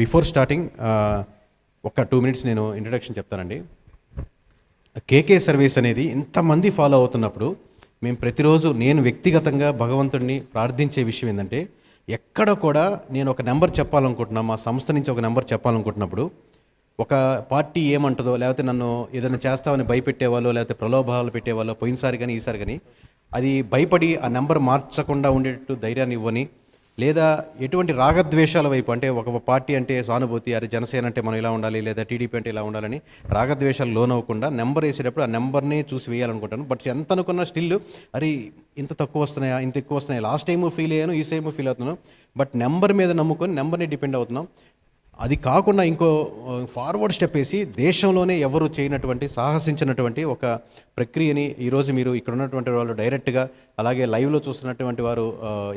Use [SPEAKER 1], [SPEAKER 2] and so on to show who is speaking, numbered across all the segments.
[SPEAKER 1] before starting ఒక two minutes నేను introduction చెప్తానండి కేకే సర్వీస్ అనేది ఇంతమంది ఫాలో అవుతున్నప్పుడు మేము ప్రతిరోజు నేను వ్యక్తిగతంగా భగవంతుడిని ప్రార్థించే విషయం ఏంటంటే ఎక్కడ కూడా నేను ఒక నెంబర్ చెప్పాలనుకుంటున్నా మా సంస్థ నుంచి ఒక నెంబర్ చెప్పాలనుకుంటున్నప్పుడు ఒక పార్టీ ఏమంటుందో లేకపోతే నన్ను ఏదైనా చేస్తామని భయపెట్టేవాళ్ళు లేకపోతే ప్రలోభాలు పెట్టేవాళ్ళు పోయినసారి కానీ ఈసారి కానీ అది భయపడి ఆ నెంబర్ మార్చకుండా ఉండేటట్టు ధైర్యాన్ని ఇవ్వని లేదా ఎటువంటి రాగద్వేషాల వైపు అంటే ఒక పార్టీ అంటే సానుభూతి అరే జనసేన అంటే మనం ఇలా ఉండాలి లేదా టీడీపీ అంటే ఇలా ఉండాలని రాగద్వేషాలు లోనవ్వకుండా నెంబర్ వేసేటప్పుడు ఆ నెంబర్నే చూసి వేయాలనుకుంటాను బట్ ఎంత అనుకున్నా స్టిల్ అరే ఇంత తక్కువ వస్తున్నాయా ఇంత ఎక్కువ వస్తున్నాయి లాస్ట్ టైము ఫీల్ అయ్యాను ఈ టైము ఫీల్ అవుతున్నాను బట్ నెంబర్ మీద నమ్ముకొని నెంబర్ని డిపెండ్ అవుతున్నాం అది కాకుండా ఇంకో ఫార్వర్డ్ స్టెప్ వేసి దేశంలోనే ఎవరు చేయనటువంటి సాహసించినటువంటి ఒక ప్రక్రియని ఈరోజు మీరు ఇక్కడ ఉన్నటువంటి వాళ్ళు డైరెక్ట్గా అలాగే లైవ్లో చూస్తున్నటువంటి వారు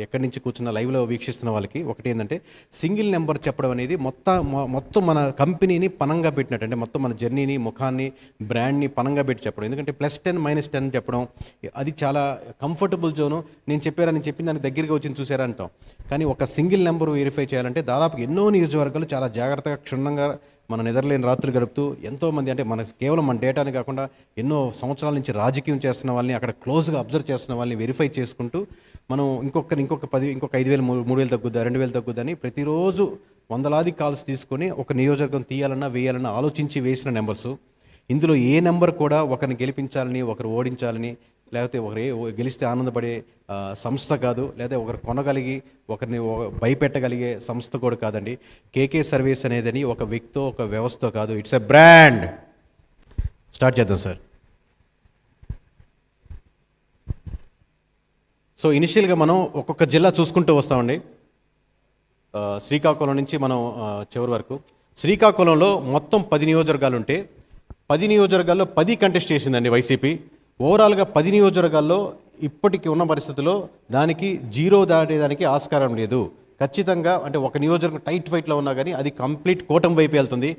[SPEAKER 1] ఎక్కడి నుంచి కూర్చున్న లైవ్లో వీక్షిస్తున్న వాళ్ళకి ఒకటి ఏంటంటే సింగిల్ నెంబర్ చెప్పడం అనేది మొత్తం మొత్తం మన కంపెనీని పనంగా పెట్టినట్టు అంటే మొత్తం మన జర్నీని ముఖాన్ని బ్రాండ్ని పనంగా పెట్టి చెప్పడం ఎందుకంటే ప్లస్ టెన్ మైనస్ టెన్ చెప్పడం అది చాలా కంఫర్టబుల్ జోను నేను చెప్పారా నేను చెప్పిన దానికి దగ్గరగా వచ్చి చూసారా అంటాం కానీ ఒక సింగిల్ నెంబర్ వెరిఫై చేయాలంటే దాదాపు ఎన్నో నియోజకవర్గాలు చాలా జాగ్రత్తగా క్షుణ్ణంగా మన నిద్రలేని రాత్రులు గడుపుతూ ఎంతోమంది అంటే మన కేవలం మన డేటాని కాకుండా ఎన్నో సంవత్సరాల నుంచి రాజకీయం చేస్తున్న వాళ్ళని అక్కడ క్లోజ్గా అబ్జర్వ్ చేస్తున్న వాళ్ళని వెరిఫై చేసుకుంటూ మనం ఇంకొకరిని ఇంకొక పది ఇంకొక ఐదు వేలు మూడు వేలు తగ్గుద్దా రెండు వేలు తగ్గుద్దని ప్రతిరోజు వందలాది కాల్స్ తీసుకొని ఒక నియోజకవర్గం తీయాలన్నా వేయాలన్నా ఆలోచించి వేసిన నెంబర్సు ఇందులో ఏ నెంబర్ కూడా ఒకరిని గెలిపించాలని ఒకరు ఓడించాలని లేకపోతే ఒకరి గెలిస్తే ఆనందపడే సంస్థ కాదు లేదా ఒకరు కొనగలిగి ఒకరిని భయపెట్టగలిగే సంస్థ కూడా కాదండి కేకే సర్వీస్ అనేది ఒక వ్యక్తో ఒక వ్యవస్థ కాదు ఇట్స్ ఎ బ్రాండ్ స్టార్ట్ చేద్దాం సార్ సో ఇనిషియల్గా మనం ఒక్కొక్క జిల్లా చూసుకుంటూ వస్తామండి శ్రీకాకుళం నుంచి మనం చివరి వరకు శ్రీకాకుళంలో మొత్తం పది నియోజకవర్గాలు ఉంటే పది నియోజకవర్గాల్లో పది కంటెస్ట్ చేసిందండి వైసీపీ ఓవరాల్గా పది నియోజకవర్గాల్లో ఇప్పటికి ఉన్న పరిస్థితుల్లో దానికి జీరో దాటేదానికి ఆస్కారం లేదు ఖచ్చితంగా అంటే ఒక నియోజకవర్గం టైట్ ఫైట్లో ఉన్నా కానీ అది కంప్లీట్ కూటమి వైపు వెళ్తుంది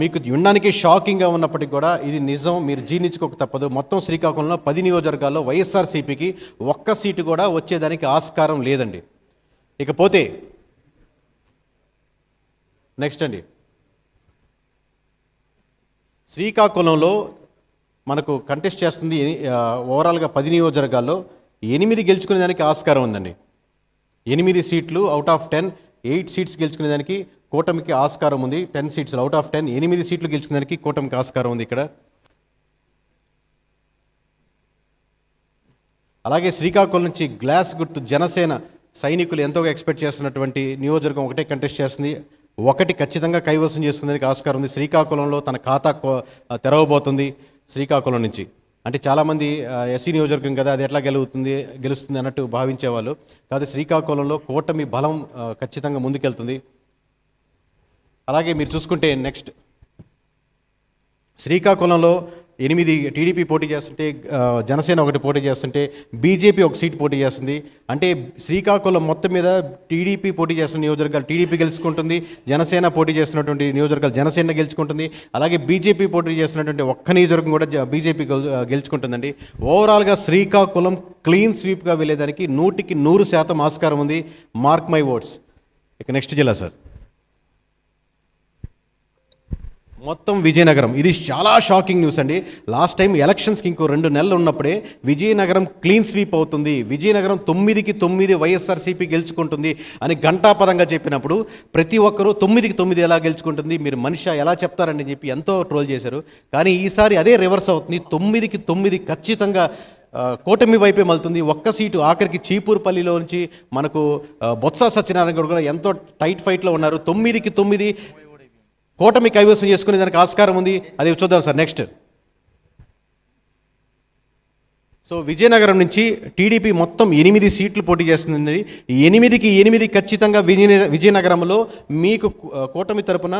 [SPEAKER 1] మీకు వినడానికి షాకింగ్గా ఉన్నప్పటికీ కూడా ఇది నిజం మీరు జీర్ణించుకోక తప్పదు మొత్తం శ్రీకాకుళంలో పది నియోజకవర్గాల్లో వైఎస్ఆర్సీపీకి ఒక్క సీటు కూడా వచ్చేదానికి ఆస్కారం లేదండి ఇకపోతే నెక్స్ట్ అండి శ్రీకాకుళంలో మనకు కంటెస్ట్ చేస్తుంది ఓవరాల్గా పది నియోజకవర్గాల్లో ఎనిమిది గెలుచుకునే దానికి ఆస్కారం ఉందండి ఎనిమిది సీట్లు out of ten eight seats గెలుచుకునే దానికి కూటమికి ఆస్కారం ఉంది ten seats out of ten ఎనిమిది సీట్లు గెలుచుకునే దానికి కూటమికి ఆస్కారం ఉంది ఇక్కడ అలాగే శ్రీకాకుళం నుంచి గ్లాస్ గుర్తు జనసేన సైనికులు ఎంతో ఎక్స్పెక్ట్ చేస్తున్నటువంటి నియోజకవర్గం ఒకటే కంటెస్ట్ చేస్తుంది ఒకటి ఖచ్చితంగా కైవసం చేసుకునేందుకు ఆస్కారం ఉంది శ్రీకాకుళంలో తన ఖాతా తెరవబోతుంది శ్రీకాకుళం నుంచి అంటే చాలామంది ఎస్సీ నియోజకవర్గం కదా అది ఎట్లా గెలుగుతుంది గెలుస్తుంది అన్నట్టు భావించేవాళ్ళు కాదు శ్రీకాకుళంలో కూటమి బలం ఖచ్చితంగా ముందుకెళ్తుంది అలాగే మీరు చూసుకుంటే నెక్స్ట్ శ్రీకాకుళంలో ఎనిమిది టీడీపీ పోటీ చేస్తుంటే జనసేన ఒకటి పోటీ చేస్తుంటే బీజేపీ ఒక సీట్ పోటీ చేస్తుంది అంటే శ్రీకాకుళం మొత్తం మీద టీడీపీ పోటీ చేస్తున్న నియోజకవర్గాలు టీడీపీ గెలుచుకుంటుంది జనసేన పోటీ చేస్తున్నటువంటి నియోజకవర్గాలు జనసేన గెలుచుకుంటుంది అలాగే బీజేపీ పోటీ చేస్తున్నటువంటి ఒక్క నియోజకవర్గం కూడా బీజేపీ గెలుచుకుంటుందండి ఓవరాల్గా శ్రీకాకుళం క్లీన్ స్వీప్గా వెళ్ళేదానికి నూటికి నూరు శాతం ఆస్కారం ఉంది మార్క్ మై ఓట్స్ ఇక నెక్స్ట్ జిల్లా సార్ మొత్తం విజయనగరం ఇది చాలా షాకింగ్ న్యూస్ అండి లాస్ట్ టైం ఎలక్షన్స్కి ఇంకో రెండు నెలలు ఉన్నప్పుడే విజయనగరం క్లీన్ స్వీప్ అవుతుంది విజయనగరం తొమ్మిదికి తొమ్మిది వైఎస్ఆర్సీపీ గెలుచుకుంటుంది అని ఘంటాపదంగా చెప్పినప్పుడు ప్రతి ఒక్కరూ తొమ్మిదికి తొమ్మిది ఎలా గెలుచుకుంటుంది మీరు మనిషి ఎలా చెప్తారని చెప్పి ఎంతో ట్రోల్ చేశారు కానీ ఈసారి అదే రివర్స్ అవుతుంది తొమ్మిదికి తొమ్మిది ఖచ్చితంగా కూటమి వైపే మలుతుంది ఒక్క సీటు ఆఖరికి చీపూర్పల్లిలో నుంచి మనకు బొత్స సత్యనారాయణ గౌడ్ కూడా ఎంతో టైట్ ఫైట్లో ఉన్నారు తొమ్మిదికి తొమ్మిది కూటమి కైవసం చేసుకునే దానికి ఆస్కారం ఉంది అది చూద్దాం సార్ నెక్స్ట్ సో విజయనగరం నుంచి టీడీపీ మొత్తం ఎనిమిది సీట్లు పోటీ చేస్తుంది ఎనిమిదికి ఎనిమిది ఖచ్చితంగా విజయ విజయనగరంలో మీకు కూటమి తరపున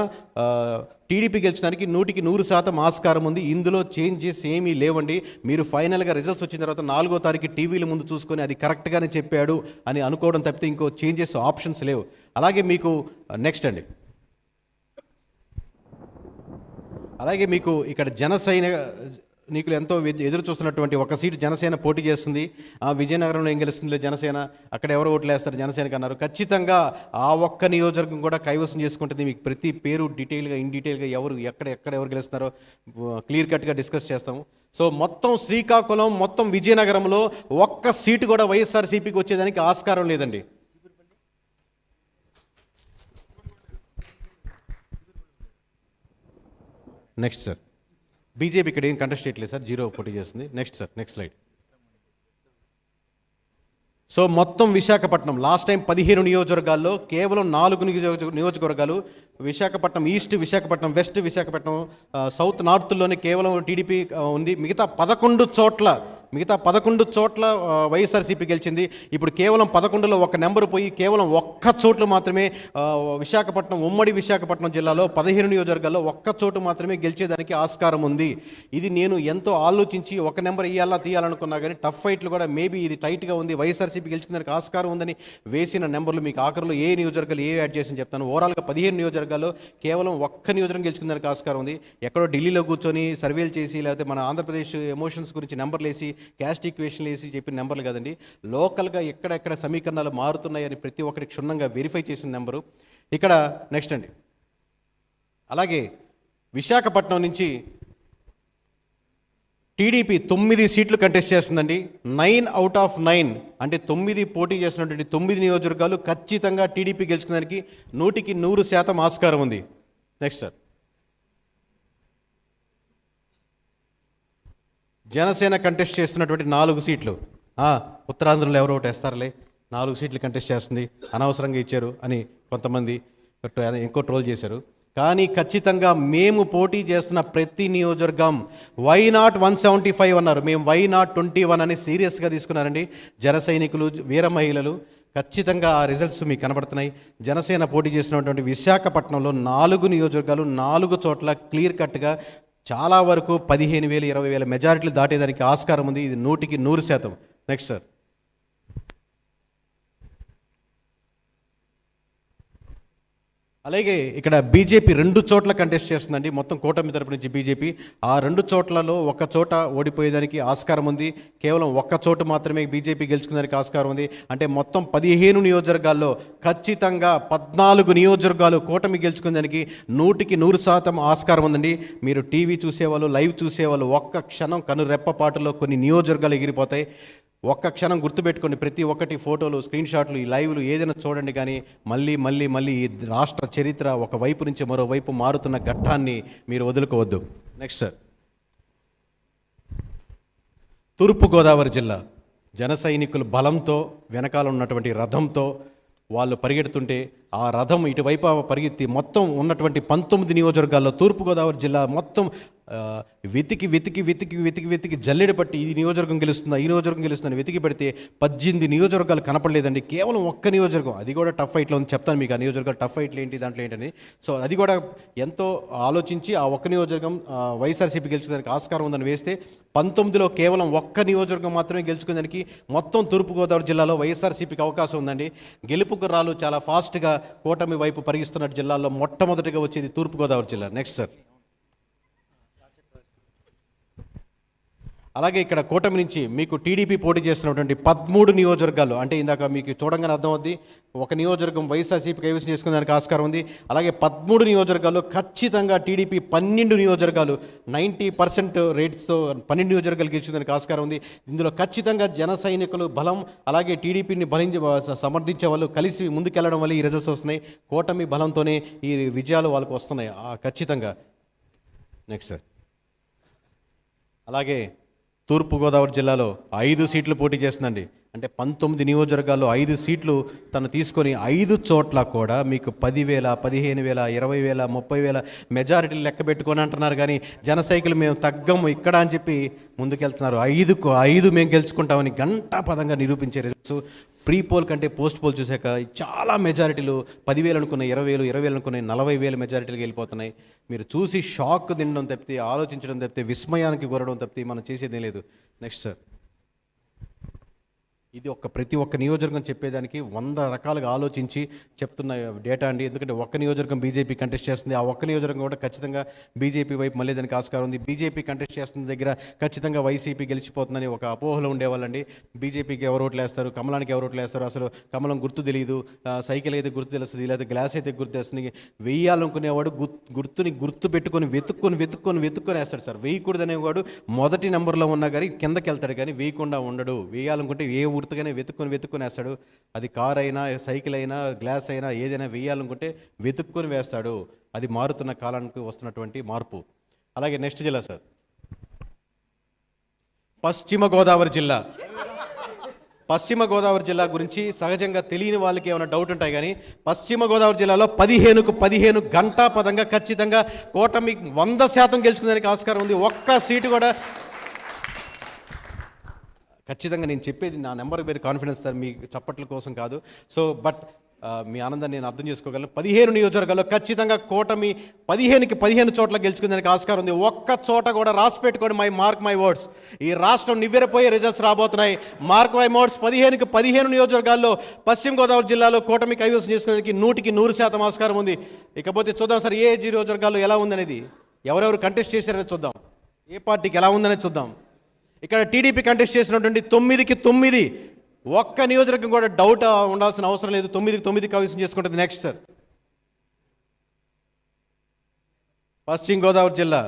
[SPEAKER 1] టీడీపీ గెలిచడానికి నూటికి నూరు శాతం ఆస్కారం ఉంది ఇందులో చేంజెస్ ఏమీ లేవండి మీరు ఫైనల్గా రిజల్ట్స్ వచ్చిన తర్వాత నాలుగో తారీఖు టీవీల ముందు చూసుకొని అది కరెక్ట్గానే చెప్పాడు అని అనుకోవడం తప్పితే ఇంకో చేంజెస్ ఆప్షన్స్ లేవు అలాగే మీకు నెక్స్ట్ అండి అలాగే మీకు ఇక్కడ జనసైన నీకులు ఎంతో ఎదురు చూస్తున్నటువంటి ఒక సీటు జనసేన పోటీ చేస్తుంది ఆ విజయనగరంలో ఏం గెలుస్తుంది జనసేన అక్కడ ఎవరు ఓట్లు వేస్తారు జనసేనకు అన్నారు ఖచ్చితంగా ఆ ఒక్క నియోజకవర్గం కూడా కైవసం చేసుకుంటుంది మీకు ప్రతి పేరు డీటెయిల్గా ఇన్ డీటెయిల్గా ఎవరు ఎక్కడ ఎక్కడ ఎవరు గెలుస్తున్నారో క్లియర్ కట్గా డిస్కస్ చేస్తాము సో మొత్తం శ్రీకాకుళం మొత్తం విజయనగరంలో ఒక్క సీటు కూడా వైఎస్ఆర్సీపీకి వచ్చేదానికి ఆస్కారం లేదండి నెక్స్ట్ సార్ బీజేపీ ఇక్కడ ఏం కంటెస్ట్ చేయట్లేదు సార్ జీరో పోటీ చేస్తుంది next sir next slide so మొత్తం విశాఖపట్నం లాస్ట్ టైం పదిహేను నియోజకవర్గాల్లో కేవలం నాలుగు నియోజక నియోజకవర్గాలు Visakhapatnam east Visakhapatnam west Visakhapatnam south uh, నార్త్లోనే కేవలం టీడీపీ uh, ఉంది మిగతా పదకొండు చోట్ల మిగతా పదకొండు చోట్ల వైఎస్ఆర్సీపీ గెలిచింది ఇప్పుడు కేవలం పదకొండులో ఒక నెంబర్ పోయి కేవలం ఒక్క చోట్లు మాత్రమే విశాఖపట్నం ఉమ్మడి విశాఖపట్నం జిల్లాలో పదిహేను నియోజకవర్గాల్లో ఒక్క చోటు మాత్రమే గెలిచేదానికి ఆస్కారం ఉంది ఇది నేను ఎంతో ఆలోచించి ఒక నెంబర్ ఇయ్యాలా తీయాలనుకున్నా కానీ టఫ్ ఫైట్లు కూడా మేబీ ఇది టైట్గా ఉంది వైఎస్ఆర్సీపీ గెలిచేదానికి ఆస్కారం ఉందని వేసిన నెంబర్లు మీకు ఆఖరులో ఏ నియోజకవర్గాలు ఏ యాడ్ చేసి చెప్తాను ఓవరాల్గా పదిహేను నియోజకవర్గాల్లో కేవలం ఒక్క నియోజకవర్గం గెలుచుకునేదానికి ఆస్కారం ఉంది ఎక్కడో ఢిల్లీలో కూర్చొని సర్వేలు చేసి లేకపోతే మన ఆంధ్రప్రదేశ్ ఎమోషన్స్ గురించి నెంబర్లు వేసి క్యాస్ట్ ఈక్వేషన్లు వేసి చెప్పిన నెంబర్లు కదండి లోకల్గా ఎక్కడెక్కడ సమీకరణాలు మారుతున్నాయని ప్రతి ఒక్కరికి క్షుణ్ణంగా వెరిఫై చేసిన నెంబరు ఇక్కడ నెక్స్ట్ అండి అలాగే విశాఖపట్నం నుంచి టీడీపీ తొమ్మిది సీట్లు కంటెస్ట్ చేస్తుందండి నైన్ అవుట్ ఆఫ్ నైన్ అంటే తొమ్మిది పోటీ చేసినటువంటి తొమ్మిది నియోజకవర్గాలు ఖచ్చితంగా టీడీపీ గెలుచుకోవడానికి నూటికి నూరు శాతం ఆస్కారం ఉంది నెక్స్ట్ సార్ జనసేన కంటెస్ట్ చేస్తున్నటువంటి నాలుగు సీట్లు ఉత్తరాంధ్రలో ఎవరో ఒకటి వేస్తారులే నాలుగు సీట్లు కంటెస్ట్ చేస్తుంది అనవసరంగా ఇచ్చారు అని కొంతమంది ఇంకో ట్రోల్ చేశారు కానీ ఖచ్చితంగా మేము పోటీ చేస్తున్న ప్రతి నియోజకవర్గం why not one seventy five అన్నారు మేము వై నాట్ ట్వంటీ వన్ అని సీరియస్గా తీసుకున్నారండి జన సైనికులు వీర మహిళలు ఖచ్చితంగా ఆ రిజల్ట్స్ మీకు కనబడుతున్నాయి జనసేన పోటీ చేసినటువంటి విశాఖపట్నంలో నాలుగు నియోజకవర్గాలు నాలుగు చోట్ల క్లియర్ కట్గా చాలా వరకు పదిహేను వేలు ఇరవై వేల మెజారిటీలు దాటేదానికి ఆస్కారం ఉంది ఇది నూటికి నూరు శాతం నెక్స్ట్ సార్ అలాగే ఇక్కడ బీజేపీ రెండు చోట్ల కంటెస్ట్ చేస్తుందండి మొత్తం కూటమి తరపు నుంచి బీజేపీ ఆ రెండు చోట్లలో ఒక చోట ఓడిపోయేదానికి ఆస్కారం ఉంది కేవలం ఒక్క చోటు మాత్రమే బీజేపీ గెలుచుకునేదానికి ఆస్కారం ఉంది అంటే మొత్తం పదిహేను నియోజకవర్గాల్లో ఖచ్చితంగా పద్నాలుగు నియోజకవర్గాలు కూటమి గెలుచుకునేదానికి నూటికి నూరు శాతం ఆస్కారం ఉందండి మీరు టీవీ చూసేవాళ్ళు లైవ్ చూసేవాళ్ళు ఒక్క క్షణం కనురెప్పపాటులో కొన్ని నియోజకవర్గాలు ఎగిరిపోతాయి ఒక్క క్షణం గుర్తుపెట్టుకొని ప్రతి ఒక్కటి ఫోటోలు స్క్రీన్ షాట్లు ఈ లైవ్లు ఏదైనా చూడండి కానీ మళ్ళీ మళ్ళీ మళ్ళీ ఈ రాష్ట్ర చరిత్ర ఒక వైపు నుంచి మరోవైపు మారుతున్న ఘట్టాన్ని మీరు వదులుకోవద్దు నెక్స్ట్ సార్ తూర్పుగోదావరి జిల్లా జన సైనికులు బలంతో వెనకాల ఉన్నటువంటి రథంతో వాళ్ళు పరిగెడుతుంటే ఆ రథం ఇటువైపు పరిగెత్తి మొత్తం ఉన్నటువంటి పంతొమ్మిది నియోజకవర్గాల్లో తూర్పుగోదావరి జిల్లా మొత్తం వెతికి వెతికి వెతికి వెతికి వెతికి జల్లెడ పట్టి ఈ నియోజకవర్గం గెలుస్తుందా ఈ నియోజకవర్గం గెలుస్తుందని వెతికి పెడితే పద్దెనిమిది నియోజకవర్గాలు కనపడలేదండి కేవలం ఒక్క నియోజకవర్గం అది కూడా టఫ్ ఫైట్లో ఉంది చెప్తాను మీకు ఆ నియోజకవర్గాలు టఫ్ ఫైట్లు ఏంటి దాంట్లో ఏంటని సో అది కూడా ఎంతో ఆలోచించి ఆ ఒక్క నియోజకవర్గం వైఎస్ఆర్సీపీ గెలుచుకోవడానికి ఆస్కారం ఉందని వేస్తే పంతొమ్మిదిలో కేవలం ఒక్క నియోజకవర్గం మాత్రమే గెలుచుకునేదానికి మొత్తం తూర్పుగోదావరి జిల్లాలో వైఎస్ఆర్సీపీకి అవకాశం ఉందండి గెలుపుకు రాళ్ళు చాలా ఫాస్ట్గా కూటమి వైపు పరిగిస్తున్న జిల్లాల్లో మొట్టమొదటిగా వచ్చేది తూర్పుగోదావరి జిల్లా నెక్స్ట్ సార్ అలాగే ఇక్కడ కూటమి నుంచి మీకు టీడీపీ పోటీ చేస్తున్నటువంటి పదమూడు నియోజకవర్గాలు అంటే ఇందాక మీకు చూడంగానే అర్థమవుద్ది ఒక నియోజకవర్గం వైఎస్ఆర్సీపీ కైవసం చేసుకునేదానికి ఆస్కారం ఉంది అలాగే పదమూడు నియోజకవర్గాలు ఖచ్చితంగా టీడీపీ పన్నెండు నియోజకవర్గాలు నైంటీ పర్సెంట్ రేట్స్తో పన్నెండు నియోజకవర్గాలు గెలిచేదానికి ఆస్కారం ఉంది ఇందులో ఖచ్చితంగా జన సైనికులు బలం అలాగే టీడీపీని బలించి సమర్థించే వాళ్ళు కలిసి ముందుకెళ్లడం వల్ల ఈ రిజల్ట్స్ వస్తున్నాయి కూటమి బలంతోనే ఈ విజయాలు వాళ్ళకు వస్తున్నాయి ఖచ్చితంగా నెక్స్ట్ అలాగే తూర్పుగోదావరి జిల్లాలో ఐదు సీట్లు పోటీ చేస్తుందండి అంటే పంతొమ్మిది నియోజకవర్గాల్లో ఐదు సీట్లు తను తీసుకొని ఐదు చోట్ల కూడా మీకు పదివేల పదిహేను వేల ఇరవై వేల ముప్పై వేల మెజారిటీలు లెక్క పెట్టుకొని అంటున్నారు కానీ జనసైకిల్ మేము తగ్గము ఇక్కడ అని చెప్పి ముందుకెళ్తున్నారు ఐదుకు ఐదు మేము గెలుచుకుంటామని గంటా పదంగా నిరూపించే రిజల్ట్స్ ప్రీ పోల్ కంటే పోస్ట్ పోల్ చూశాక చాలా మెజారిటీలు పదివేలు అనుకున్న ఇరవై వేలు ఇరవై వేలు అనుకున్నాయి నలభై వేలు మెజారిటీలు వెళ్ళిపోతున్నాయి మీరు చూసి షాక్ తినడం తప్పితే ఆలోచించడం తప్పితే విస్మయానికి గురడం తప్పితే మనం చేసేదేం లేదు నెక్స్ట్ సార్ ఇది ఒక ప్రతి ఒక్క నియోజకవర్గం చెప్పేదానికి వంద రకాలుగా ఆలోచించి చెప్తున్న డేటా అండి ఎందుకంటే ఒక్క నియోజకవర్గం బీజేపీ కంటెస్ట్ చేస్తుంది ఆ ఒక్క నియోజకవర్గం కూడా ఖచ్చితంగా బీజేపీ వైపు మళ్ళీ దానికి ఆస్కారం ఉంది బీజేపీ కంటెస్ట్ చేస్తున్న దగ్గర ఖచ్చితంగా వైసీపీ గెలిచిపోతుందని ఒక అపోహలు ఉండేవాళ్ళండి బీజేపీకి ఎవరు ఓట్లు వేస్తారు కమలానికి ఎవరు ఓట్లు వేస్తారు అసలు కమలం గుర్తు తెలియదు సైకిల్ అయితే గుర్తు తెలుస్తుంది లేదా గ్లాస్ అయితే గుర్తు తెలుస్తుంది వేయాలనుకునేవాడు గుర్తుని గుర్తు పెట్టుకొని వెతుక్కొని వెతుక్కొని వెతుక్కొని వేస్తాడు సార్ వేయకూడదనేవాడు మొదటి నెంబర్లో ఉన్నా కానీ కిందకి వెళ్తాడు కానీ వేయకుండా ఉండడు వేయాలనుకుంటే ఏ మూర్తిగానే వెతుక్కొని వెతుక్కొని వేస్తాడు అది కార్ అయినా సైకిల్ అయినా గ్లాస్ అయినా ఏదైనా వేయాలనుకుంటే వెతుక్కొని వేస్తాడు అది మారుతున్న కాలానికి వస్తున్నటువంటి మార్పు అలాగే నెక్స్ట్ జిల్లా సార్ పశ్చిమ గోదావరి జిల్లా పశ్చిమ గోదావరి జిల్లా గురించి సహజంగా తెలియని వాళ్ళకి ఏమైనా డౌట్ ఉంటాయి కానీ పశ్చిమ గోదావరి జిల్లాలో పదిహేనుకు పదిహేను గంటా పదంగా ఖచ్చితంగా కూటమి వంద శాతం దానికి ఆస్కారం ఉంది ఒక్క సీటు కూడా ఖచ్చితంగా నేను చెప్పేది నా నెంబర్ పేరు కాన్ఫిడెన్స్ సార్ మీ చప్పట్ల కోసం కాదు సో బట్ మీ ఆనందాన్ని నేను అర్థం చేసుకోగలను పదిహేను నియోజకవర్గాల్లో ఖచ్చితంగా కూటమి పదిహేనుకి పదిహేను చోట్ల గెలుచుకుందానికి ఆస్కారం ఉంది ఒక్క చోట కూడా రాసి పెట్టుకోండి మై మార్క్ మై వర్డ్స్ ఈ రాష్ట్రం నివ్వెరపోయే రిజల్ట్స్ రాబోతున్నాయి మార్క్ మై వర్డ్స్ పదిహేనుకి పదిహేను నియోజకవర్గాల్లో పశ్చిమ గోదావరి జిల్లాలో కూటమి కైవసం చేసుకునేందుకు నూటికి నూరు శాతం ఆస్కారం ఉంది ఇకపోతే చూద్దాం సార్ ఏ నియోజకవర్గాల్లో ఎలా ఉందనేది ఎవరెవరు కంటెస్ట్ చేశారని చూద్దాం ఏ పార్టీకి ఎలా ఉందనేది చూద్దాం ఇక్కడ టీడీపీ కంటెస్ట్ చేసినటువంటి తొమ్మిదికి తొమ్మిది ఒక్క నియోజకవర్గం కూడా డౌట్ ఉండాల్సిన అవసరం లేదు తొమ్మిదికి తొమ్మిది కమిషన్ చేసుకుంటుంది నెక్స్ట్ సార్ పశ్చిమ గోదావరి జిల్లా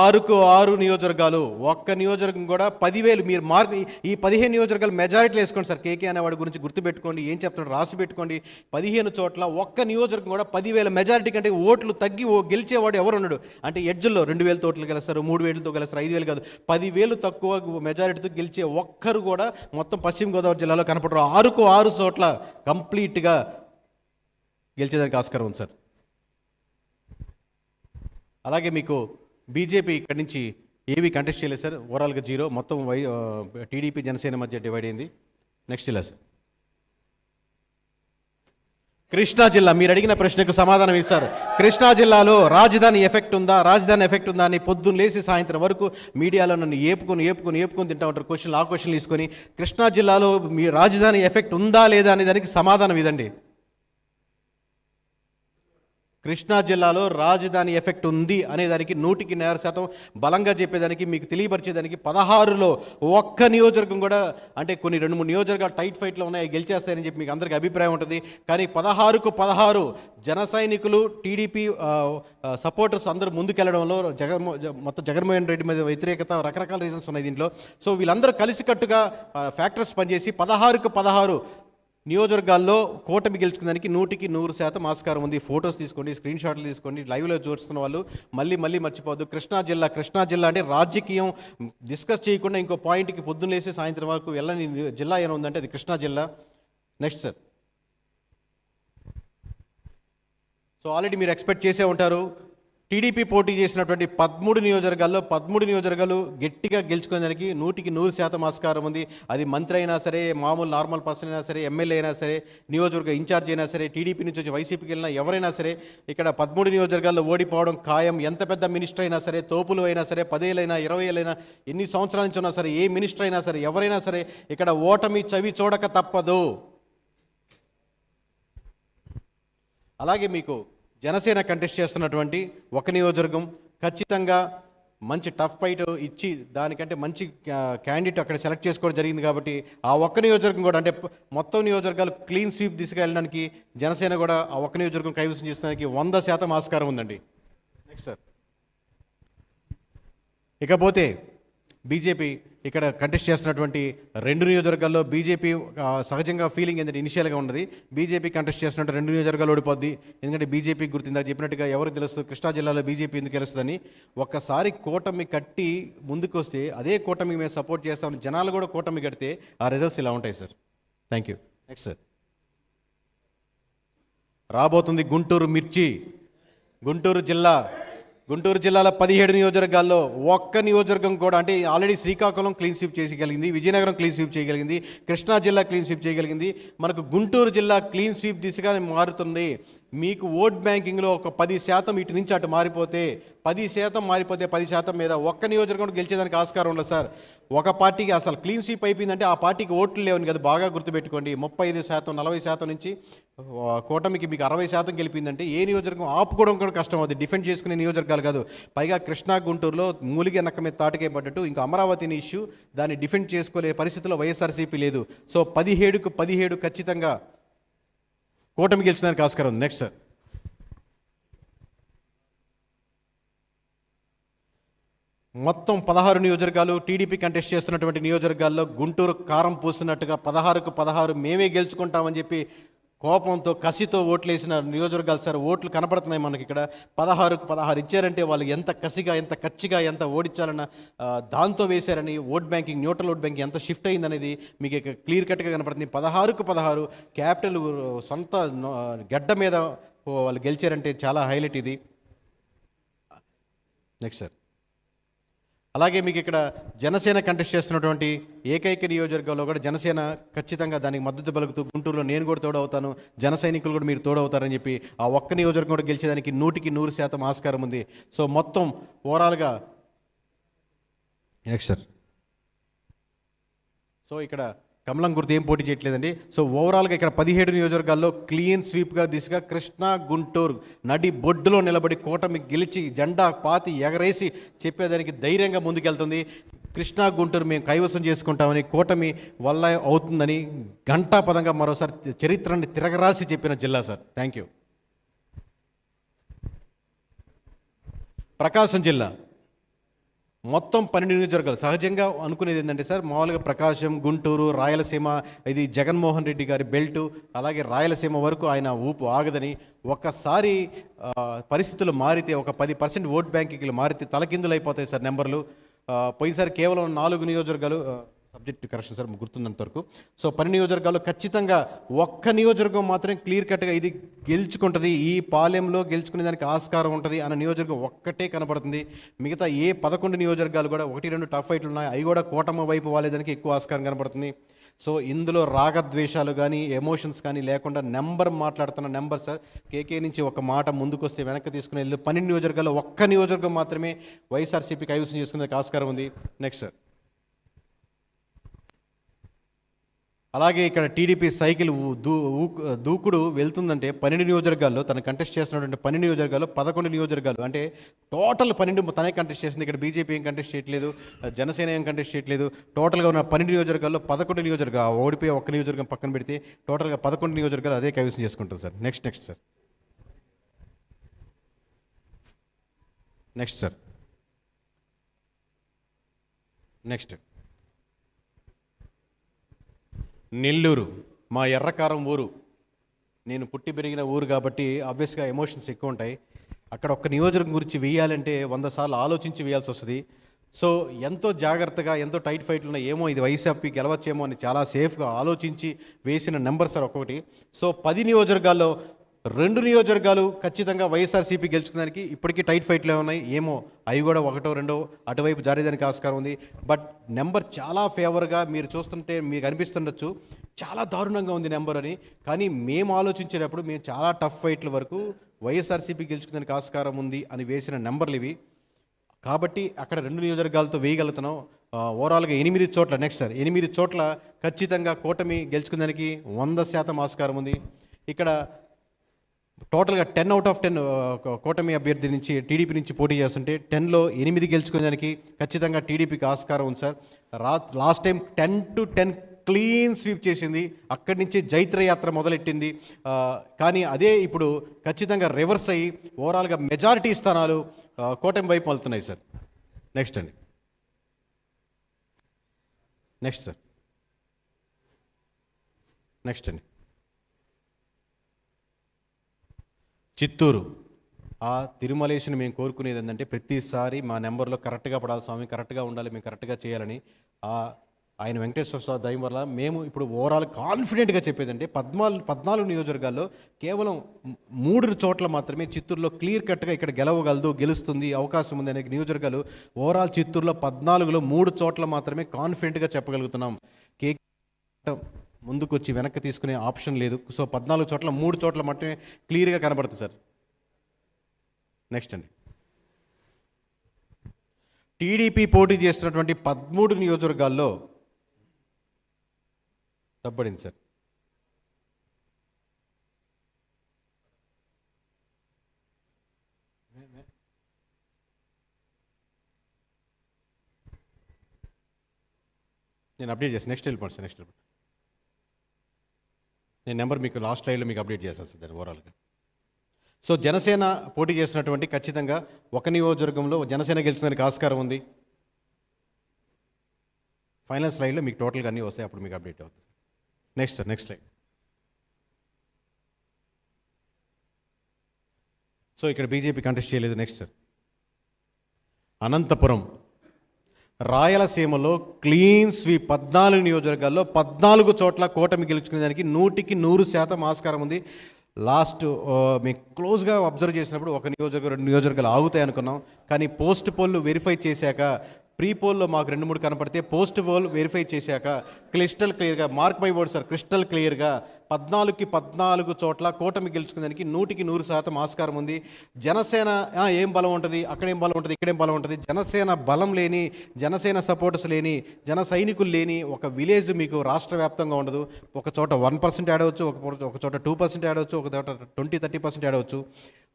[SPEAKER 1] ఆరుకు ఆరు నియోజకవర్గాలు ఒక్క నియోజకవర్గం కూడా పదివేలు మీరు మార్క్ ఈ పదిహేను నియోజకవర్గాలు మెజారిటీలు వేసుకోండి సార్ కేకే అనేవాడి గురించి గుర్తుపెట్టుకోండి ఏం చెప్తాడు రాసి పెట్టుకోండి పదిహేను చోట్ల ఒక్క నియోజకవర్గం కూడా పదివేల మెజారిటీ కంటే ఓట్లు తగ్గి ఓ గెలిచేవాడు ఎవరు ఉన్నాడు అంటే ఎడ్జల్లో రెండు వేలతో ఓట్లు గెలుస్తారు మూడు వేలతో గెలుస్తారు ఐదు వేలు కాదు పదివేలు తక్కువ మెజారిటీతో గెలిచే ఒక్కరు కూడా మొత్తం పశ్చిమ గోదావరి జిల్లాలో కనపడరు ఆరుకు ఆరు చోట్ల కంప్లీట్గా గెలిచేదానికి ఆస్కారం ఉంది సార్ అలాగే మీకు బీజేపీ ఇక్కడి నుంచి ఏవి కంటెస్ట్ చేయలేదు సార్ ఓవరాల్గా జీరో మొత్తం వై టీడీపీ జనసేన మధ్య డివైడ్ అయింది నెక్స్ట్ ఇలా సార్ కృష్ణా జిల్లా మీరు అడిగిన ప్రశ్నకు సమాధానం ఇది సార్ కృష్ణా జిల్లాలో రాజధాని ఎఫెక్ట్ ఉందా రాజధాని ఎఫెక్ట్ ఉందా అని పొద్దున్న లేసి సాయంత్రం వరకు మీడియాలో నన్ను ఏపుకొని ఏపుకొని ఏపుకొని తింటా ఉంటారు క్వశ్చన్లు ఆ క్వశ్చన్లు తీసుకొని కృష్ణా జిల్లాలో మీ రాజధాని ఎఫెక్ట్ ఉందా లేదా అనే దానికి సమాధానం ఇదండి కృష్ణా జిల్లాలో రాజధాని ఎఫెక్ట్ ఉంది అనేదానికి నూటికి నేర శాతం బలంగా చెప్పేదానికి మీకు తెలియపరిచేదానికి పదహారులో ఒక్క నియోజకవర్గం కూడా అంటే కొన్ని రెండు మూడు నియోజకవర్గాలు టైట్ ఫైట్లో ఉన్నాయి గెలిచేస్తాయని చెప్పి మీకు అందరికీ అభిప్రాయం ఉంటుంది కానీ పదహారుకు పదహారు జన సైనికులు టీడీపీ సపోర్టర్స్ అందరూ ముందుకెళ్లడంలో జగన్మో మొత్తం జగన్మోహన్ రెడ్డి మీద వ్యతిరేకత రకరకాల రీజన్స్ ఉన్నాయి దీంట్లో సో వీళ్ళందరూ కలిసికట్టుగా ఫ్యాక్టర్స్ పనిచేసి పదహారుకు పదహారు నియోజకవర్గాల్లో కూటమి గెలుచుకుందానికి నూటికి నూరు శాతం ఆస్కారం ఉంది ఫొటోస్ తీసుకోండి స్క్రీన్ షాట్లు తీసుకోండి లైవ్లో చూస్తున్న వాళ్ళు మళ్ళీ మళ్ళీ మర్చిపోవద్దు కృష్ణా జిల్లా కృష్ణా జిల్లా అంటే రాజకీయం డిస్కస్ చేయకుండా ఇంకో పాయింట్కి పొద్దున్నేసి సాయంత్రం వరకు వెళ్ళని జిల్లా ఏమైనా ఉందంటే అది కృష్ణా జిల్లా నెక్స్ట్ సార్ సో ఆల్రెడీ మీరు ఎక్స్పెక్ట్ చేసే ఉంటారు టీడీపీ పోటీ చేసినటువంటి పదమూడు నియోజకవర్గాల్లో పదమూడు నియోజకవర్గాలు గట్టిగా గెలుచుకునేదానికి నూటికి నూరు శాతం ఆస్కారం ఉంది అది మంత్రి అయినా సరే మామూలు నార్మల్ పర్సన్ అయినా సరే ఎమ్మెల్యే అయినా సరే నియోజకవర్గ ఇన్ఛార్జ్ అయినా సరే టీడీపీ నుంచి వచ్చి వైసీపీకి వెళ్ళినా ఎవరైనా సరే ఇక్కడ పదమూడు నియోజకవర్గాల్లో ఓడిపోవడం ఖాయం ఎంత పెద్ద మినిస్టర్ అయినా సరే తోపులు అయినా సరే పదేళ్ళైనా ఇరవై ఏళ్ళైనా ఎన్ని సంవత్సరాల నుంచి ఉన్నా సరే ఏ మినిస్టర్ అయినా సరే ఎవరైనా సరే ఇక్కడ ఓటమి చవి చూడక తప్పదు అలాగే మీకు జనసేన కంటెస్ట్ చేస్తున్నటువంటి ఒక నియోజకవర్గం ఖచ్చితంగా మంచి టఫ్ ఫైట్ ఇచ్చి దానికంటే మంచి క్యాండిడేట్ అక్కడ సెలెక్ట్ చేసుకోవడం జరిగింది కాబట్టి ఆ ఒక్క నియోజకవర్గం కూడా అంటే మొత్తం నియోజకవర్గాలు క్లీన్ స్వీప్ తీసుకెళ్ళడానికి జనసేన కూడా ఆ ఒక్క నియోజకవర్గం కైవసం చేసినానికి వంద శాతం ఆస్కారం ఉందండి నెక్స్ట్ సార్ ఇకపోతే బీజేపీ ఇక్కడ కంటెస్ట్ చేస్తున్నటువంటి రెండు నియోజకవర్గాల్లో బీజేపీ సహజంగా ఫీలింగ్ ఏంటంటే ఇనిషియల్గా ఉన్నది బీజేపీ కంటెస్ట్ చేస్తున్నట్టు రెండు నియోజకవర్గాలు ఓడిపోద్ది ఎందుకంటే బీజేపీ గుర్తిందా చెప్పినట్టుగా ఎవరు తెలుస్తుంది కృష్ణా జిల్లాలో బీజేపీ ఎందుకు తెలుస్తుందని ఒక్కసారి కూటమి కట్టి ముందుకు వస్తే అదే కూటమికి మేము సపోర్ట్ చేస్తామని జనాలు కూడా కూటమి కడితే ఆ రిజల్ట్స్ ఇలా ఉంటాయి sir thank you next sir రాబోతుంది గుంటూరు మిర్చి గుంటూరు జిల్లా గుంటూరు జిల్లాల పదిహేడు నియోజకవర్గాల్లో ఒక్క నియోజకవర్గం కూడా అంటే ఆల్రెడీ శ్రీకాకుళం క్లీన్ స్వీప్ చేయగలిగింది విజయనగరం క్లీన్ స్వీప్ చేయగలిగింది కృష్ణా జిల్లా క్లీన్ స్వీప్ చేయగలిగింది మనకు గుంటూరు జిల్లా క్లీన్ స్వీప్ దిశగా మారుతుంది మీకు ఓట్ బ్యాంకింగ్లో ఒక పది శాతం ఇటు నుంచి అటు మారిపోతే పది శాతం మారిపోతే పది శాతం మీద ఒక్క నియోజకవర్గం గెలిచేదానికి ఆస్కారం ఉండదు సార్ ఒక పార్టీకి అసలు క్లీన్ స్వీప్ అయిపోయిందంటే ఆ పార్టీకి ఓట్లు లేవని కదా బాగా గుర్తుపెట్టుకోండి ముప్పై ఐదు శాతం నలభై శాతం నుంచి కూటమికి మీకు అరవై శాతం గెలిపిందంటే ఏ నియోజకవర్గం ఆపుకోవడం కూడా కష్టం అది డిఫెండ్ చేసుకునే నియోజకవర్గాలు కాదు పైగా కృష్ణా గుంటూరులో మూలిగే నక్క మీద తాటకే పడ్డట్టు ఇంకా అమరావతిని ఇష్యూ దాన్ని డిఫెండ్ చేసుకోలే పరిస్థితిలో వైఎస్ఆర్సీపీ లేదు సో పదిహేడుకు పదిహేడు ఖచ్చితంగా కూటమి గెలిచినానికి ఆస్కారం ఉంది నెక్స్ట్ సార్ మొత్తం పదహారు నియోజకవర్గాలు టీడీపీ కంటెస్ట్ చేస్తున్నటువంటి నియోజకవర్గాల్లో గుంటూరు కారం పూసినట్టుగా పదహారుకు పదహారు మేమే గెలుచుకుంటామని చెప్పి కోపంతో కసితో ఓట్లేసిన నియోజకవర్గాలు సార్ ఓట్లు కనపడుతున్నాయి మనకి ఇక్కడ పదహారుకు పదహారు ఇచ్చారంటే వాళ్ళు ఎంత కసిగా ఎంత కచ్చిగా ఎంత ఓడించాలన్న దాంతో వేశారని vote banking neutral vote banking ఎంత షిఫ్ట్ అయిందనేది మీకు క్లియర్ కట్గా కనపడుతుంది పదహారుకు పదహారు క్యాపిటల్ సొంత గడ్డ మీద వాళ్ళు గెలిచారంటే చాలా హైలైట్ ఇది నెక్స్ట్ సార్ అలాగే మీకు ఇక్కడ జనసేన కంటెస్ట్ చేస్తున్నటువంటి ఏకైక నియోజకవర్గంలో కూడా జనసేన ఖచ్చితంగా దానికి మద్దతు పలుకుతూ గుంటూరులో నేను కూడా తోడవుతాను జన సైనికులు కూడా మీరు తోడవుతారని చెప్పి ఆ ఒక్క నియోజకవర్గం కూడా గెలిచేదానికి నూటికి నూరు శాతం ఆస్కారం ఉంది సో మొత్తం ఓవరాల్గా సార్ సో ఇక్కడ కమలం గుర్తు ఏం పోటీ చేయట్లేదండి సో ఓవరాల్గా ఇక్కడ పదిహేడు నియోజకవర్గాల్లో క్లీన్ స్వీప్గా దిశగా కృష్ణా గుంటూరు నడి బొడ్డులో నిలబడి కూటమి గెలిచి జెండా పాతి ఎగరేసి చెప్పేదానికి ధైర్యంగా ముందుకెళ్తుంది కృష్ణా గుంటూరు మేము కైవసం చేసుకుంటామని కూటమి వల్ల అవుతుందని పదంగా మరోసారి చరిత్రని తిరగరాసి చెప్పిన జిల్లా సార్ థ్యాంక్ యూ ప్రకాశం జిల్లా మొత్తం పన్నెండు నియోజకవర్గాలు సహజంగా అనుకునేది ఏంటంటే సార్ మామూలుగా ప్రకాశం గుంటూరు రాయలసీమ ఇది జగన్మోహన్ రెడ్డి గారి బెల్టు అలాగే రాయలసీమ వరకు ఆయన ఊపు ఆగదని ఒక్కసారి పరిస్థితులు మారితే ఒక పది పర్సెంట్ ఓట్ బ్యాంకింగ్లు మారితే తలకిందులు అయిపోతాయి సార్ నెంబర్లు పోయినసారి కేవలం నాలుగు నియోజకవర్గాలు సబ్జెక్ట్ కరెక్షన్ సార్ గుర్తున్నంత వరకు సో పని నియోజకవర్గాల్లో ఖచ్చితంగా ఒక్క నియోజకవర్గం మాత్రమే క్లియర్ కట్గా ఇది గెలుచుకుంటుంది ఈ పాలెంలో గెలుచుకునే దానికి ఆస్కారం ఉంటుంది అన్న నియోజకవర్గం ఒక్కటే కనబడుతుంది మిగతా ఏ పదకొండు నియోజకవర్గాలు కూడా ఒకటి రెండు టఫ్ ఫైట్లు ఉన్నాయి అవి కూడా కూటమి వైపు వాలేదానికి ఎక్కువ ఆస్కారం కనబడుతుంది సో ఇందులో రాగద్వేషాలు కానీ ఎమోషన్స్ కానీ లేకుండా నెంబర్ మాట్లాడుతున్న నెంబర్ సార్ కేకే నుంచి ఒక మాట ముందుకొస్తే వెనక్కి తీసుకుని వెళ్ళి పన్నెండు నియోజకవర్గాల్లో ఒక్క నియోజకవర్గం మాత్రమే వైఎస్ఆర్సీపీకి ఐవసం చేసుకునే ఆస్కారం ఉంది నెక్స్ట్ సార్ అలాగే ఇక్కడ టీడీపీ సైకిల్ దూ దూకుడు వెళ్తుందంటే పన్నెండు నియోజకవర్గాల్లో తను కంటెస్ట్ చేస్తున్నటువంటి పన్నెండు నియోజకవర్గాల్లో పదకొండు నియోజకవర్గాలు అంటే టోటల్ పన్నెండు తనే కంటెస్ట్ చేసింది ఇక్కడ బీజేపీ ఏం కంటెస్ట్ చేయట్లేదు జనసేన ఏం కంటెస్ట్ చేయట్లేదు టోటల్గా ఉన్న పన్నెండు నియోజకవర్గాల్లో పదకొండు నియోజకవర్గా ఓడిపోయి ఒక్క నియోజకవర్గం పక్కన పెడితే టోటల్గా పదకొండు నియోజకవర్గాలు అదే కైవసం చేసుకుంటుంది sir next next sir next sir next Nellore మా ఎర్రకారం ఊరు నేను పుట్టి పెరిగిన ఊరు కాబట్టి ఆబ్వియస్గా ఎమోషన్స్ ఎక్కువ ఉంటాయి అక్కడ ఒక్క నియోజకం గురించి వేయాలంటే వంద సార్లు ఆలోచించి వేయాల్సి వస్తుంది సో ఎంతో జాగ్రత్తగా ఎంతో టైట్ ఫైట్లు ఉన్నాయి ఏమో ఇది వైసీపీ గెలవచ్చేమో అని చాలా సేఫ్గా ఆలోచించి వేసిన నెంబర్ సార్ ఒక్కొక్కటి సో పది నియోజకవర్గాల్లో రెండు నియోజకవర్గాలు ఖచ్చితంగా వైఎస్ఆర్సీపీ గెలుచుకోవడానికి ఇప్పటికీ టైట్ ఫైట్లే ఉన్నాయి ఏమో అవి కూడా ఒకటో రెండో అటువైపు జారేదానికి ఆస్కారం ఉంది బట్ నెంబర్ చాలా ఫేవర్గా మీరు చూస్తుంటే మీకు అనిపిస్తుండొచ్చు చాలా దారుణంగా ఉంది నెంబర్ అని కానీ మేము ఆలోచించేటప్పుడు మేము చాలా టఫ్ ఫైట్ల వరకు వైఎస్ఆర్సీపీ గెలుచుకునే ఆస్కారం ఉంది అని వేసిన నెంబర్లు ఇవి కాబట్టి అక్కడ రెండు నియోజకవర్గాలతో వేయగలుగుతున్నాం ఓవరాల్గా ఎనిమిది చోట్ల నెక్స్ట్ సార్ ఎనిమిది చోట్ల ఖచ్చితంగా కూటమి గెలుచుకునేదానికి వంద శాతం ఆస్కారం ఉంది ఇక్కడ టోటల్గా టెన్ అవుట్ ఆఫ్ టెన్ కూటమి అభ్యర్థి నుంచి టీడీపీ నుంచి పోటీ చేస్తుంటే టెన్లో ఎనిమిది గెలుచుకోవడానికి ఖచ్చితంగా టీడీపీకి ఆస్కారం ఉంది సార్ రా last time ten to ten clean sweep చేసింది అక్కడి నుంచి జైత్ర యాత్ర మొదలెట్టింది కానీ అదే ఇప్పుడు ఖచ్చితంగా రివర్స్ అయ్యి ఓవరాల్గా మెజారిటీ స్థానాలు కూటమి వైపు వెళ్తున్నాయి సార్ నెక్స్ట్ అండి నెక్స్ట్ సార్ నెక్స్ట్ అండి చిత్తూరు ఆ తిరుమలేశుని మేము కోరుకునేది ఏంటంటే ప్రతిసారి మా నెంబర్లో కరెక్ట్గా పడాలి స్వామి కరెక్ట్గా ఉండాలి మేము కరెక్ట్గా చేయాలని ఆ ఆయన వెంకటేశ్వర స్వామి దయం వల్ల మేము ఇప్పుడు ఓవరాల్ కాన్ఫిడెంట్గా చెప్పేదంటే పద్నాలుగు పద్నాలుగు నియోజకవర్గాల్లో కేవలం మూడు చోట్ల మాత్రమే చిత్తూరులో క్లియర్ కట్గా ఇక్కడ గెలవగలదు గెలుస్తుంది అవకాశం ఉంది అనే నియోజకవర్గాలు ఓవరాల్ చిత్తూరులో పద్నాలుగులో మూడు చోట్ల మాత్రమే కాన్ఫిడెంట్గా చెప్పగలుగుతున్నాం కేక్ ముందుకొచ్చి వెనక్కి తీసుకునే ఆప్షన్ లేదు సో పద్నాలుగు చోట్ల మూడు చోట్ల మాత్రమే క్లియర్గా కనబడుతుంది సార్ నెక్స్ట్ అండి టీడీపీ పోటీ చేస్తున్నటువంటి పదమూడు నియోజకవర్గాల్లో తప్పడింది సార్ నేను అప్డేట్ చేస్తాను నెక్స్ట్ వెళ్ళిపోండి సార్ నెక్స్ట్ వెళ్ళిపోండి నేను నెంబర్ మీకు లాస్ట్ లైన్లో మీకు అప్డేట్ చేస్తాను సార్ దాన్ని ఓవరాల్గా సో జనసేన పోటీ చేసినటువంటి ఖచ్చితంగా ఒక నియోజకవర్గంలో జనసేన గెలిచినందుకు ఆస్కారం ఉంది ఫైనల్ స్లైడ్లో మీకు టోటల్గా అన్నీ వస్తాయి అప్పుడు మీకు అప్డేట్ అవుతుంది next sir next slide so ఇక్కడ బీజేపీ కంటెస్ట్ చేయలేదు నెక్స్ట్ సార్ అనంతపురం రాయలసీమలో క్లీన్ స్వీప్ పద్నాలుగు నియోజకవర్గాల్లో పద్నాలుగు చోట్ల కూటమి గెలుచుకునే దానికి నూటికి నూరు శాతం ఆస్కారం ఉంది లాస్ట్ మేము క్లోజ్గా అబ్జర్వ్ చేసినప్పుడు ఒక నియోజకవర్గం రెండు నియోజకవర్గాలు ఆగుతాయి అనుకున్నాం కానీ పోస్ట్ పోల్ వెరిఫై చేశాక ప్రీ పోల్లో మాకు రెండు మూడు కనపడితే పోస్ట్ పోల్ వెరిఫై చేశాక క్లిస్టల్ క్లియర్గా mark by word sir crystal క్లియర్గా పద్నాలుగుకి పద్నాలుగు చోట్ల కూటమి గెలుచుకునేదానికి నూటికి నూరు శాతం ఆస్కారం ఉంది జనసేన ఏం బలం ఉంటుంది అక్కడేం బలం ఉంటుంది ఇక్కడేం బలం ఉంటుంది జనసేన బలం లేని జనసేన సపోర్టర్స్ లేని జన సైనికులు లేని ఒక విలేజ్ మీకు రాష్ట్ర వ్యాప్తంగా ఉండదు ఒక చోట వన్ పర్సెంట్ ఆడవచ్చు ఒక ఒక చోట టూ పర్సెంట్ ఆడవచ్చు ఒక చోట ట్వంటీ థర్టీ పర్సెంట్ ఆడవచ్చు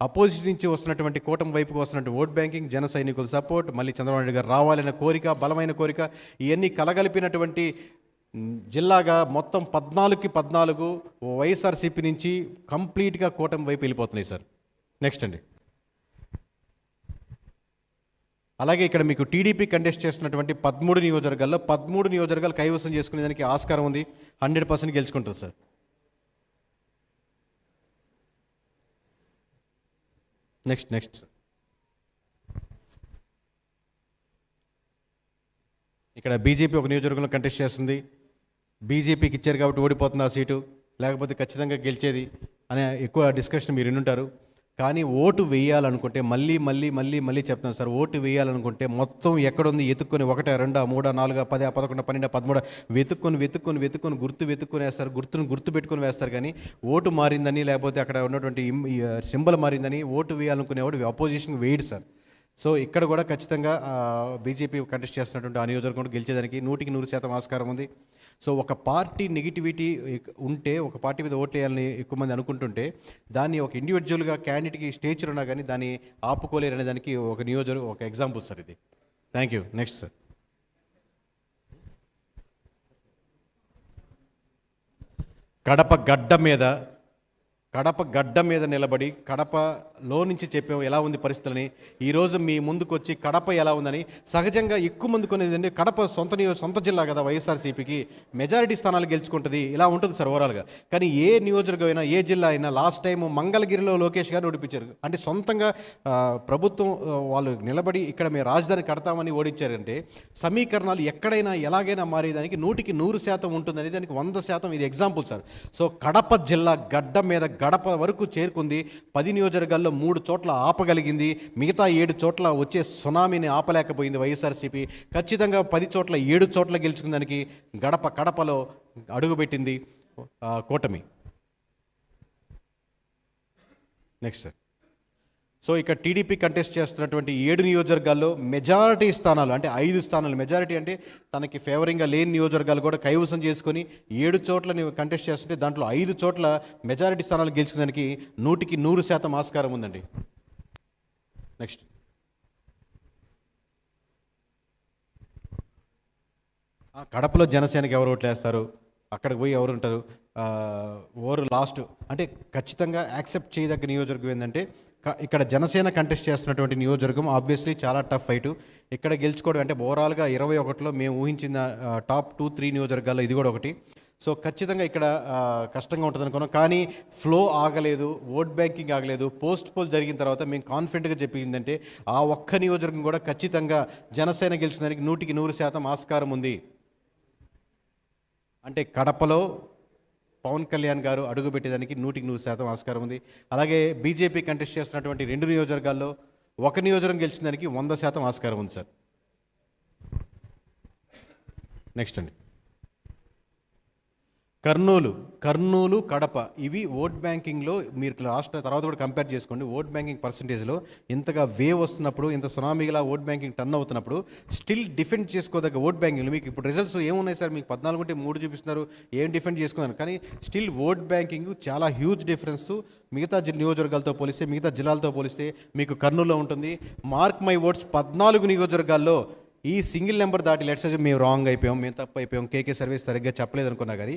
[SPEAKER 1] అపోజిట్ నుంచి వస్తున్నటువంటి కూటమి వైపుకి వస్తున్నటువంటి ఓట్ బ్యాంకింగ్ జన సైనికుల సపోర్ట్ మళ్ళీ చంద్రబాబు నాయుడు గారు రావాలనే కోరిక బలమైన కోరిక ఇవన్నీ కలగలిపినటువంటి జిల్లాగా మొత్తం పద్నాలుగుకి పద్నాలుగు వైఎస్ఆర్సీపీ నుంచి కంప్లీట్గా కూటమి వైపు వెళ్ళిపోతున్నాయి సార్ నెక్స్ట్ అండి అలాగే ఇక్కడ మీకు టీడీపీ కంటెస్ట్ చేస్తున్నటువంటి పదమూడు నియోజకవర్గాల్లో పదమూడు నియోజకవర్గాలు కైవసం చేసుకునేదానికి ఆస్కారం ఉంది హండ్రెడ్ పర్సెంట్ గెలుచుకుంటుంది సార్ నెక్స్ట్ నెక్స్ట్ ఇక్కడ బీజేపీ ఒక నియోజకవర్గంలో కంటెస్ట్ చేస్తుంది బీజేపీకి ఇచ్చారు కాబట్టి ఓడిపోతుంది ఆ సీటు లేకపోతే ఖచ్చితంగా గెలిచేది అనే ఎక్కువ డిస్కషన్ మీరు వినుంటారు కానీ ఓటు వేయాలనుకుంటే మళ్ళీ మళ్ళీ మళ్ళీ మళ్ళీ చెప్తాను సార్ ఓటు వేయాలనుకుంటే మొత్తం ఎక్కడుంది వెతుక్కొని ఒకట రెండా మూడా నాలుగా పది పదకొండు పన్నెండు పదమూడు వెతుక్కొని వెతుక్కొని వెతుక్కొని గుర్తు వెతుక్కొని వేస్తారు గుర్తును గుర్తు పెట్టుకొని వేస్తారు కానీ ఓటు మారిందని లేకపోతే అక్కడ ఉన్నటువంటి సింబల్ మారిందని ఓటు వేయాలనుకునేవాడు అపోజిషన్ వేయడు సార్ సో ఇక్కడ కూడా ఖచ్చితంగా బీజేపీ కంటెస్ట్ చేస్తున్నటువంటి ఆ నియోజకవర్గం గెలిచేదానికి నూటికి నూరు శాతం ఆస్కారం ఉంది సో ఒక పార్టీ నెగిటివిటీ ఉంటే ఒక పార్టీ మీద వేయాలని ఎక్కువ మంది అనుకుంటుంటే దాన్ని ఒక ఇండివిజువల్గా క్యాండిడేట్కి స్టేచర్ ఉన్నా కానీ దాన్ని ఆపుకోలేరు అనే దానికి ఒక నియోజక ఒక ఎగ్జాంపుల్ సార్ ఇది thank you next sir Kadapa గడ్డ మీద కడప గడ్డ మీద నిలబడి కడపలో నుంచి చెప్పాము ఎలా ఉంది పరిస్థితులని ఈరోజు మీ ముందుకు వచ్చి కడప ఎలా ఉందని సహజంగా ఎక్కువ మంది కొనేదండి కడప సొంత సొంత జిల్లా కదా వైఎస్ఆర్సీపీకి మెజారిటీ స్థానాలు గెలుచుకుంటుంది ఇలా ఉంటుంది సార్ ఓవరాల్గా కానీ ఏ నియోజకవర్గం అయినా ఏ జిల్లా అయినా లాస్ట్ టైం మంగళగిరిలో లోకేష్ గారు ఓడిపించారు అంటే సొంతంగా ప్రభుత్వం వాళ్ళు నిలబడి ఇక్కడ మేము రాజధాని కడతామని ఓడించారంటే సమీకరణాలు ఎక్కడైనా ఎలాగైనా మారేదానికి నూటికి నూరు శాతం ఉంటుందనే దానికి వంద శాతం ఇది ఎగ్జాంపుల్ సార్ సో కడప జిల్లా గడ్డ మీద గడ్డ గడప వరకు చేరుకుంది పది నియోజకవర్గాల్లో మూడు చోట్ల ఆపగలిగింది మిగతా ఏడు చోట్ల వచ్చే సునామీని ఆపలేకపోయింది వైఎస్ఆర్సీపీ ఖచ్చితంగా పది చోట్ల ఏడు చోట్ల గెలుచుకుందానికి గడప కడపలో అడుగుపెట్టింది కూటమి నెక్స్ట్ సార్ సో ఇక్కడ టీడీపీ కంటెస్ట్ చేస్తున్నటువంటి ఏడు నియోజకవర్గాల్లో మెజారిటీ స్థానాలు అంటే ఐదు స్థానాలు మెజారిటీ అంటే తనకి ఫేవరింగ్గా లేని నియోజకవర్గాలు కూడా కైవసం చేసుకొని ఏడు చోట్ల కంటెస్ట్ చేస్తుంటే దాంట్లో ఐదు చోట్ల మెజారిటీ స్థానాలు గెలిచిన దానికి నూటికి నూరు శాతం ఆస్కారం ఉందండి నెక్స్ట్ కడపలో జనసేనకి ఎవరు ఓట్లేస్తారు అక్కడికి పోయి ఎవరు ఉంటారు ఓరు లాస్ట్ అంటే ఖచ్చితంగా యాక్సెప్ట్ చేయదగ్గ నియోజకవర్గం ఏంటంటే ఇక్కడ జనసేన కంటెస్ట్ చేస్తున్నటువంటి నియోజకవర్గం ఆబ్వియస్లీ చాలా టఫ్ ఫైట్ ఇక్కడ గెలుచుకోవడం అంటే ఓవరాల్గా ఇరవై ఒకటిలో మేము ఊహించిన టాప్ టూ త్రీ నియోజకవర్గాల్లో ఇది కూడా ఒకటి సో ఖచ్చితంగా ఇక్కడ కష్టంగా ఉంటుంది అనుకున్నాం కానీ ఫ్లో ఆగలేదు ఓట్ బ్యాంకింగ్ ఆగలేదు పోస్ట్ పోల్ జరిగిన తర్వాత మేము కాన్ఫిడెంట్గా చెప్పిందంటే ఆ ఒక్క నియోజకవర్గం కూడా ఖచ్చితంగా జనసేన గెలిచిన దానికి నూటికి నూరు శాతం ఆస్కారం ఉంది అంటే కడపలో పవన్ కళ్యాణ్ గారు అడుగుపెట్టేదానికి నూటికి నూరు శాతం ఆస్కారం ఉంది అలాగే బీజేపీ కంటెస్ట్ చేస్తున్నటువంటి రెండు నియోజకవర్గాల్లో ఒక నియోజకవర్గం గెలిచిన దానికి వంద శాతం ఆస్కారం ఉంది సార్ నెక్స్ట్ అండి కర్నూలు కర్నూలు కడప ఇవి ఓట్ బ్యాంకింగ్లో మీరు లాస్ట్ తర్వాత కూడా కంపేర్ చేసుకోండి ఓట్ బ్యాంకింగ్ పర్సంటేజ్లో ఇంతగా వేవ్ వస్తున్నప్పుడు ఇంత సునామీగా ఓట్ బ్యాంకింగ్ టర్న్ అవుతున్నప్పుడు స్టిల్ డిఫెండ్ చేసుకోదగ్గ ఓట్ బ్యాంకింగ్లో మీకు ఇప్పుడు రిజల్ట్స్ ఏమున్నాయి సార్ మీకు పద్నాలుగు అంటే మూడు చూపిస్తున్నారు ఏం డిఫెండ్ చేసుకున్నారు కానీ స్టిల్ ఓట్ బ్యాంకింగ్ చాలా హ్యూజ్ డిఫరెన్స్ మిగతా నియోజకవర్గాలతో పోలిస్తే మిగతా జిల్లాలతో పోలిస్తే మీకు కర్నూలులో ఉంటుంది మార్క్ మై ఓట్స్ పద్నాలుగు నియోజకవర్గాల్లో ఈ సింగిల్ నెంబర్ దాటి లెట్స్ మేము రాంగ్ అయిపోయాం మేము తప్పు అయిపోయాం కేకే సర్వీస్ సరిగ్గా చెప్పలేదు అనుకున్నా కానీ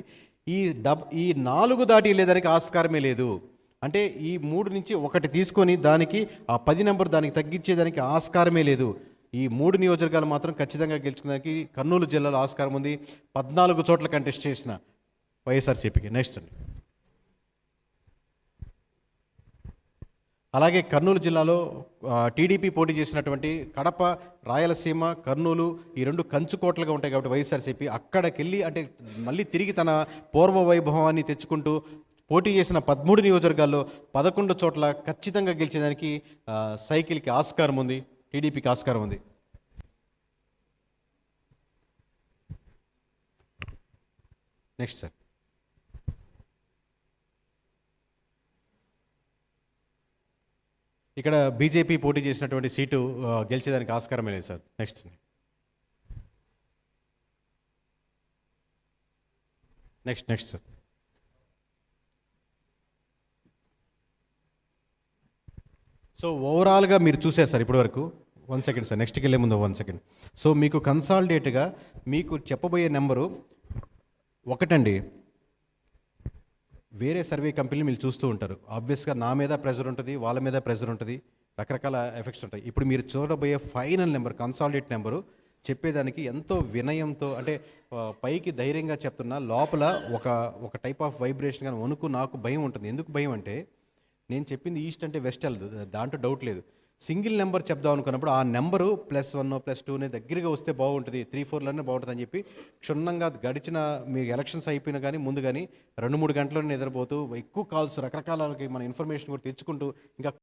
[SPEAKER 1] ఈ డబ్ ఈ నాలుగు దాటి వెళ్ళేదానికి ఆస్కారమే లేదు అంటే ఈ మూడు నుంచి ఒకటి తీసుకొని దానికి ఆ పది నెంబర్ దానికి తగ్గించేదానికి ఆస్కారమే లేదు ఈ మూడు నియోజకవర్గాలు మాత్రం ఖచ్చితంగా గెలుచుకోవడానికి కర్నూలు జిల్లాలో ఆస్కారం ఉంది పద్నాలుగు చోట్ల కంటెస్ట్ చేసిన వైఎస్ఆర్సీపీకి నెక్స్ట్ అండి అలాగే కర్నూలు జిల్లాలో టీడీపీ పోటీ చేసినటువంటి కడప రాయలసీమ కర్నూలు ఈ రెండు కంచుకోట్లుగా ఉంటాయి కాబట్టి వైఎస్ఆర్సీపీ అక్కడికెళ్ళి అంటే మళ్ళీ తిరిగి తన పూర్వ వైభవాన్ని తెచ్చుకుంటూ పోటీ చేసిన పదమూడు నియోజకవర్గాల్లో పదకొండు చోట్ల ఖచ్చితంగా గెలిచేదానికి సైకిల్కి ఆస్కారం ఉంది టీడీపీకి ఆస్కారం ఉంది నెక్స్ట్ సార్ ఇక్కడ బీజేపీ పోటీ చేసినటువంటి సీటు గెలిచేదానికి ఆస్కారం లేదు sir next next next sir so ఓవరాల్గా మీరు చూసారు సార్ ఇప్పటి వరకు వన్ సెకండ్ సార్ నెక్స్ట్కి వెళ్ళే ముందు వన్ సెకండ్ సో మీకు కన్సాలిడేట్గా మీకు చెప్పబోయే నెంబరు ఒకటండి వేరే సర్వే కంపెనీలు మీరు చూస్తూ ఉంటారు ఆబ్వియస్గా నా మీద ప్రెజర్ ఉంటుంది వాళ్ళ మీద ప్రెజర్ ఉంటుంది రకరకాల ఎఫెక్ట్స్ ఉంటాయి ఇప్పుడు మీరు చూడబోయే ఫైనల్ నెంబర్ కన్సాలిడేట్ నెంబరు చెప్పేదానికి ఎంతో వినయంతో అంటే పైకి ధైర్యంగా చెప్తున్నా లోపల ఒక ఒక టైప్ ఆఫ్ వైబ్రేషన్ కానీ వణుకు నాకు భయం ఉంటుంది ఎందుకు భయం అంటే నేను చెప్పింది ఈస్ట్ అంటే వెస్ట్ వెళ్ళదు దాంట్లో డౌట్ లేదు సింగిల్ నెంబర్ చెప్దాం అనుకున్నప్పుడు ఆ నెంబరు ప్లస్ వన్ ప్లస్ టూనే దగ్గరగా వస్తే బాగుంటుంది త్రీ ఫోర్లోనే బాగుంటుంది అని చెప్పి క్షుణ్ణంగా గడిచిన మీ ఎలక్షన్స్ అయిపోయినా కానీ ముందు కానీ రెండు మూడు గంటల్లోనే నిద్రపోతూ ఎక్కువ కాల్స్ రకరకాలకి మన ఇన్ఫర్మేషన్ కూడా తెచ్చుకుంటూ ఇంకా